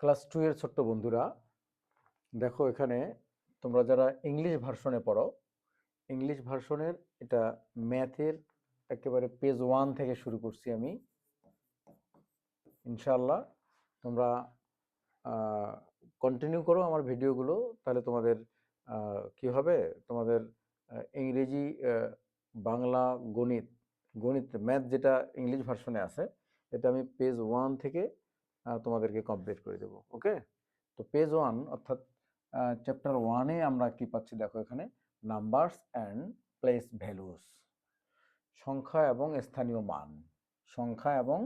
Class two এর ছোট্ট বন্ধুরা, দেখো এখানে তোমরা যারা ইংলিশ ভার্সনে পড়ো ইংলিশ ভার্সনের এটা ম্যাথের একেবারে পেজ ওয়ান থেকে শুরু করছি আমি। ইনশাল্লাহ তোমরা কন্টিনিউ করো আমার ভিডিওগুলো, তাহলে তোমাদের কি হবে? তোমাদের ইংরেজি বাংলা গণিত গণিত ম্যাথ যেটা ইংলিশ ভার্সনে আছে, এটা আমি পেজ ওয়ান থেকে তোমাদেরকে কমপ্লিট করে দেবো ওকে তো পেজ ওয়ান অর্থাৎ চ্যাপ্টার ওয়ানে আমরা কি পাচ্ছি দেখো এখানে নাম্বারস অ্যান্ড প্লেস ভ্যালুস সংখ্যা এবং স্থানীয় মান, সংখ্যা এবং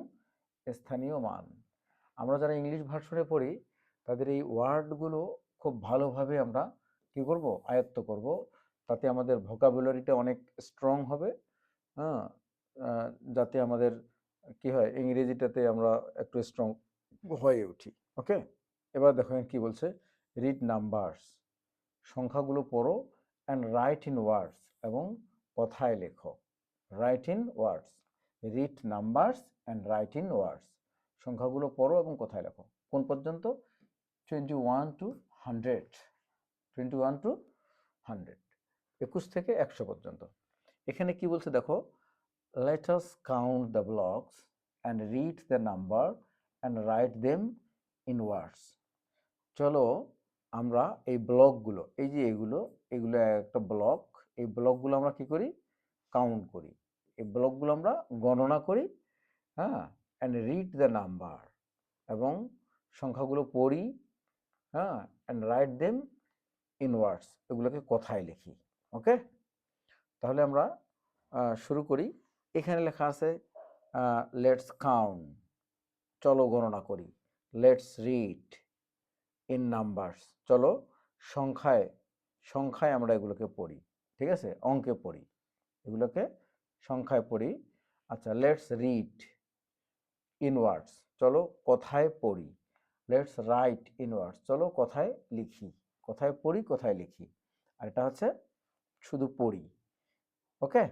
স্থানীয় মান। আমরা যারা ইংলিশ ভার্সনে পড়ি, তাদের এই ওয়ার্ডগুলো খুব ভালোভাবে আমরা কি করব, আয়ত্ত করব, তাতে আমাদের ভোকাবুলারিটা অনেক স্ট্রং হবে হ্যাঁ? যাতে আমাদের কি হয়, ইংরেজিটাতে আমরা একটু স্ট্রং হয়ে উঠি, ওকে? এবার দেখো এখানে কি বলছে? রিড নাম্বারস সংখ্যাগুলো পড়ো অ্যান্ড রাইট ইন ওয়ার্ডস এবং কথায় লেখো। Write in words read numbers and write in words সংখ্যাগুলো পড়ো এবং কথায় লেখো। কোন পর্যন্ত? Twenty one to hundred twenty one to hundred একুশ থেকে একশো পর্যন্ত। এখানে কি বলছে দেখো? us count the blocks and read the number and write them in words. চলো আমরা এই ব্লকগুলো এই যে এগুলো এগুলো একটা ব্লক এই ব্লকগুলো আমরা কি করি? কাউন্ট করি। এই ব্লকগুলো আমরা গণনা করি হ্যাঁ অ্যান্ড রিড দ্য নাম্বার এবং সংখ্যাগুলো পড়ি হ্যাঁ and write them in words এগুলোকে কথায় লিখি ওকে তাহলে আমরা শুরু করি। এখানে লেখা আছে লেটস কাউন্ট চলো গণনা করি। লেটস রিড ইন নাম্বারস চলো সংখ্যায় সংখ্যায় আমরা এগুলোকে পড়ি, ঠিক আছে? অঙ্কে পড়ি। এগুলোকে সংখ্যায় পড়ি। আচ্ছা লেটস রিড ইন ওয়ার্ডস চলো কথায় পড়ি। লেটস রাইট ইন ওয়ার্ডস চলো কথায় লিখি। কথায় পড়ি, কথায় লিখি। আর এটা হচ্ছে শুধু পড়ি। ওকে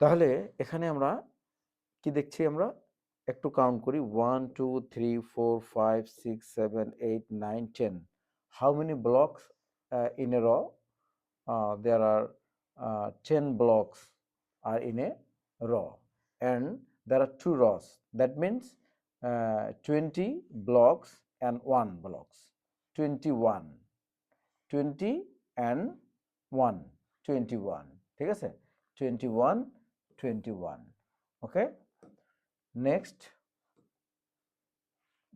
তাহলে এখানে আমরা কি দেখছি আমরা? একটু কাউন্ট করি one two three four five six seven eight nine ten how many blocks in a row there are ten blocks are in a row and there are two rows. That means uh, 20 blocks and one blocks. 21 20 and 1 21 ঠিক আছে? 21 21 okay? Next.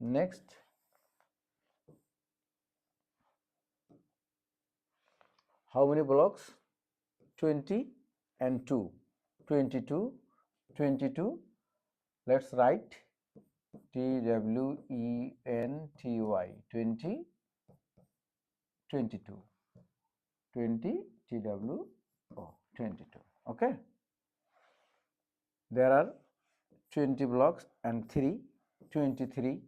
Next. How many blocks? 20 and 2 22 22 let's write t w e n t y. 20 22 20 t w o 22 okay? There are 20 blocks and 3 23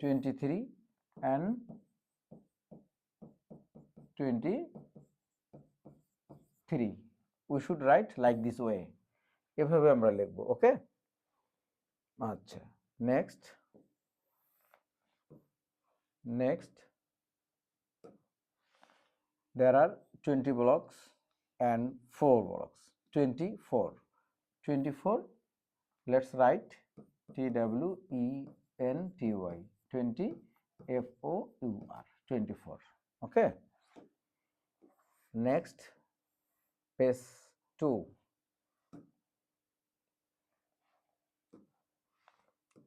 23 and 23 we should write like this way এভাবে আমরা লিখব okay আচ্ছা next next there are 20 blocks and 4 blocks 24 24 let's write t w e n t y 20 f o u r 24 okay? Next page 2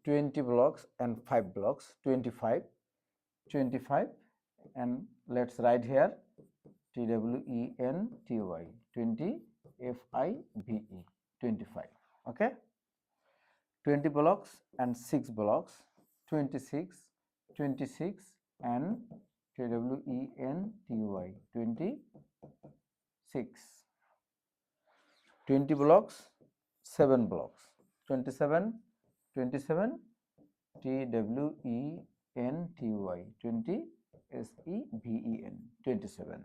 20 blocks and 5 blocks 25 25 and let's write here t w e n t y 20 f i v e 25 okay 20 blocks and 6 blocks 26 26 and t w e n t y 26 20 blocks 7 blocks 27 27 t w e n t y 20 s e v e n 27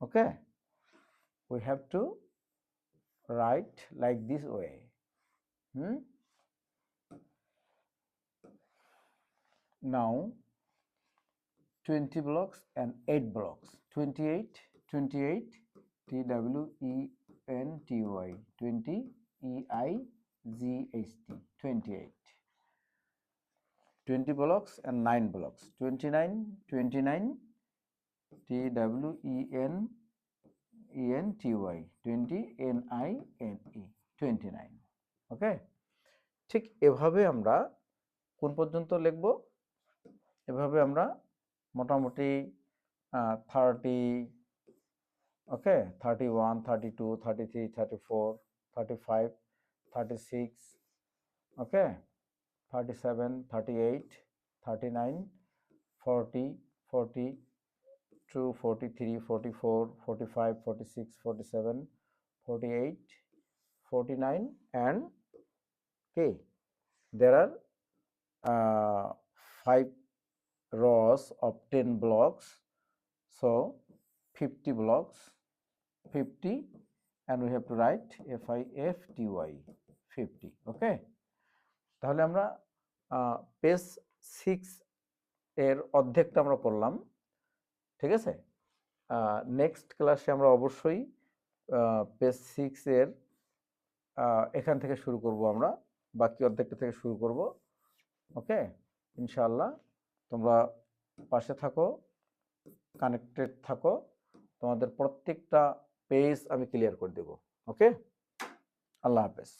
okay? We have to write like this way. Hmm? Now 20 blocks and 8 blocks 28 28 t w e n t y 20 e i g h t 28 20 blocks and 9 blocks 29 29 t w e n e n t y 20 n i n e 29 okay ঠিক এভাবে আমরা কোন পর্যন্ত লিখব এভাবে আমরা মোটামুটি thirty okay thirty one thirty two thirty three thirty four thirty five thirty six okay thirty seven thirty eight thirty nine forty forty two forty three forty four forty five forty six forty seven forty eight forty nine and there are uh, five rows of 10 blocks. So 50 blocks 50 and we have to write f i f t y 50 okay? তাহলে আমরা page six এর অর্ধেকটা আমরা করলাম ঠিক আছে? Next ক্লাসে আমরা অবশ্যই পেজ সিক্স এর এখান থেকে শুরু করব আমরা, বাকি অর্ধেকটা থেকে শুরু করব ওকে ইনশাআল্লাহ। তোমরা পাশে থাকো কানেক্টেড থাকো, তোমাদের প্রত্যেকটা পেজ আমি ক্লিয়ার করে দেব ওকে আল্লাহ হাফেজ।